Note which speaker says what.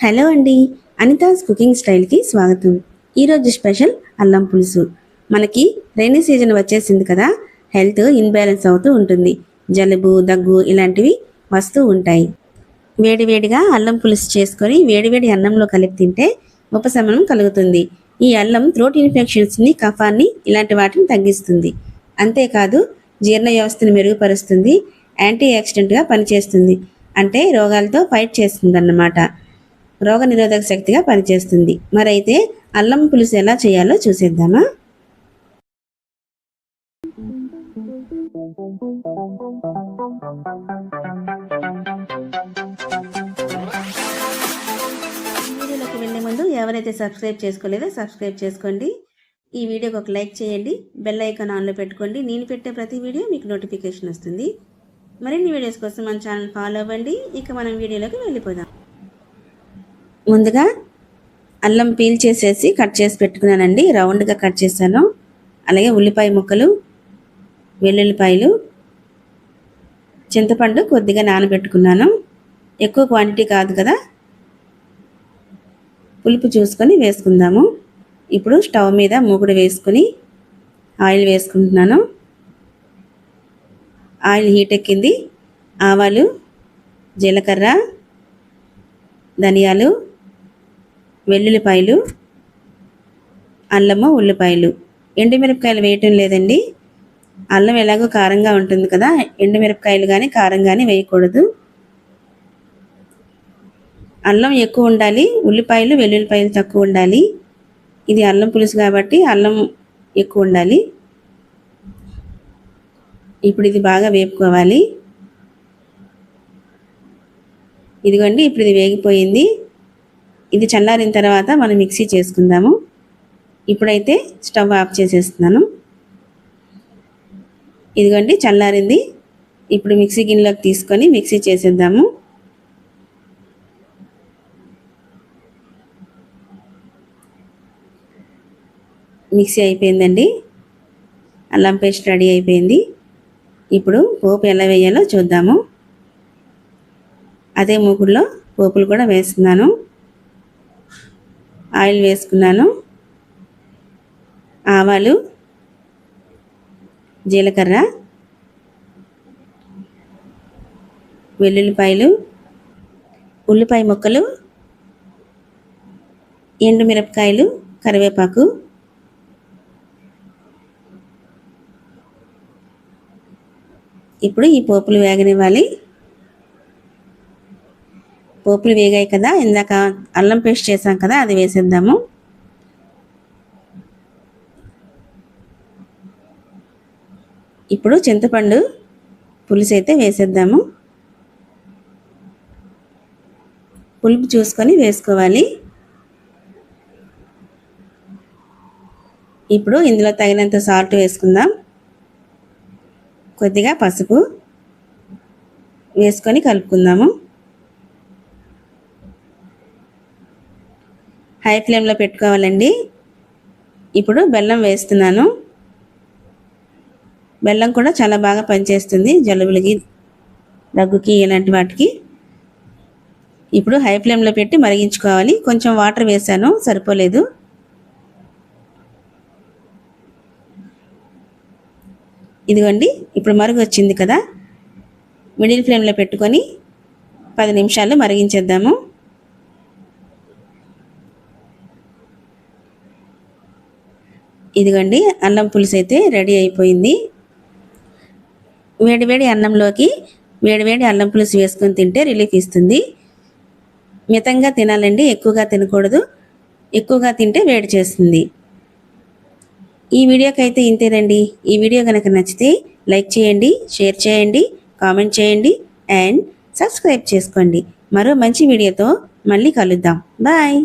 Speaker 1: Hello అండి Anita's cooking స్టైల్కి స్వాగతం. ఈరోజు స్పెషల్ అల్లం పులుసు. మనకి రైనీ సీజన్ వచ్చేసింది కదా హెల్త్ ఇన్బ్యాలెన్స్ అవుతూ ఉంటుంది. జలుబు దగ్గు ఇలాంటివి వస్తూ ఉంటాయి. వేడివేడిగా అల్లం పులుసు చేసుకొని వేడివేడి అన్నంలో కలిపి తింటే ఉపశమనం కలుగుతుంది. ఈ అల్లం థ్రోట్ ఇన్ఫెక్షన్స్ని కఫాన్ని ఇలాంటి వాటిని తగ్గిస్తుంది. అంతేకాదు జీర్ణ వ్యవస్థను మెరుగుపరుస్తుంది యాంటీ యాక్సిడెంట్గా పనిచేస్తుంది. అంటే రోగాలతో ఫైట్ చేస్తుంది రోగ నిరోధక శక్తిగా పనిచేస్తుంది. మరైతే అల్లం పులుసు ఎలా చేయాలో చూసేద్దామా? వీడియోలోకి వెళ్ళే ముందు ఎవరైతే సబ్స్క్రైబ్ చేసుకోలేదో సబ్స్క్రైబ్ చేసుకోండి. ఈ వీడియోకి ఒక లైక్ చేయండి. బెల్ ఐకాన్ ఆన్లో పెట్టుకోండి. నేను పెట్టే ప్రతి వీడియో మీకు నోటిఫికేషన్ వస్తుంది. మరిన్ని వీడియోస్ కోసం మన ఛానల్ ఫాలో అవ్వండి. ఇక మనం వీడియోలోకి వెళ్ళిపోదాం. ముందుగా అల్లం పీల్ చేసేసి కట్ చేసి పెట్టుకున్నానండి. రౌండ్గా కట్ చేశాను. అలాగే ఉల్లిపాయ ముక్కలు వెల్లుల్లిపాయలు చింతపండు కొద్దిగా నానబెట్టుకున్నాను. ఎక్కువ క్వాంటిటీ కాదు కదా. పులుపు చూసుకొని వేసుకుందాము. ఇప్పుడు స్టవ్ మీద మూగుడు వేసుకొని ఆయిల్ వేసుకుంటున్నాను. ఆయిల్ హీట్ ఎక్కింది. ఆవాలు జీలకర్ర ధనియాలు వెల్లుల్లిపాయలు అల్లము ఉల్లిపాయలు. ఎండుమిరపకాయలు వేయటం లేదండి. అల్లం ఎలాగో కారంగా ఉంటుంది కదా ఎండుమిరపకాయలు కానీ కారం కానీ వేయకూడదు. అల్లం ఎక్కువ ఉండాలి ఉల్లిపాయలు వెల్లుల్లిపాయలు తక్కువ ఉండాలి. ఇది అల్లం పులుసు కాబట్టి అల్లం ఎక్కువ ఉండాలి. ఇప్పుడు ఇది బాగా వేపుకోవాలి. ఇదిగోండి ఇప్పుడు ఇది వేగిపోయింది. ఇది చల్లారిన తర్వాత మనం మిక్సీ చేసుకుందాము. ఇప్పుడైతే స్టవ్ ఆఫ్ చేసేస్తున్నాను. ఇదిగోండి చల్లారింది. ఇప్పుడు మిక్సీ గిన్నెలోకి తీసుకొని మిక్సీ చేసేద్దాము. మిక్సీ అయిపోయిందండి. అల్లం పేస్ట్ రెడీ అయిపోయింది. ఇప్పుడు పోపు ఎలా వేయాలో చూద్దాము. అదే మూకుడులో పోపులు కూడా వేస్తున్నాను. ఆయిల్ వేసుకున్నాను. ఆవాలు జీలకర్ర వెల్లుల్లిపాయలు ఉల్లిపాయ ముక్కలు ఎండుమిరపకాయలు కరివేపాకు ఇప్పుడు ఈ పోపులు వేగనివ్వాలి. పోపులు వేగాయి కదా ఇందాక అల్లం పేస్ట్ చేసాం కదా అది వేసేద్దాము. ఇప్పుడు చింతపండు పులుసు అయితే వేసేద్దాము. పులుపు చూసుకొని వేసుకోవాలి. ఇప్పుడు ఇందులో తగినంత సాల్ట్ వేసుకుందాం. కొద్దిగా పసుపు వేసుకొని కలుపుకుందాము. హై ఫ్లేమ్లో పెట్టుకోవాలండి. ఇప్పుడు బెల్లం వేస్తున్నాను. బెల్లం కూడా చాలా బాగా పనిచేస్తుంది జలుబులకి దగ్గుకి ఇలాంటి వాటికి. ఇప్పుడు హై ఫ్లేమ్లో పెట్టి మరిగించుకోవాలి. కొంచెం వాటర్ వేసాను సరిపోలేదు. ఇదిగోండి ఇప్పుడు మరుగు వచ్చింది కదా. మిడిల్ ఫ్లేమ్లో పెట్టుకొని పది నిమిషాలు మరిగించేద్దాము. ఇదిగోండి అల్లం పులుసు అయితే రెడీ అయిపోయింది. వేడివేడి అన్నంలోకి వేడివేడి అల్లం పులుసు వేసుకొని తింటే రిలీఫ్ ఇస్తుంది. మితంగా తినాలండి ఎక్కువగా తినకూడదు. ఎక్కువగా తింటే వేడి చేస్తుంది. ఈ వీడియోకి అయితే ఇంతేనండి. ఈ వీడియో కనుక నచ్చితే లైక్ చేయండి షేర్ చేయండి కామెంట్ చేయండి అండ్ సబ్స్క్రైబ్ చేసుకోండి. మరో మంచి వీడియోతో మళ్ళీ కలుద్దాం. బాయ్!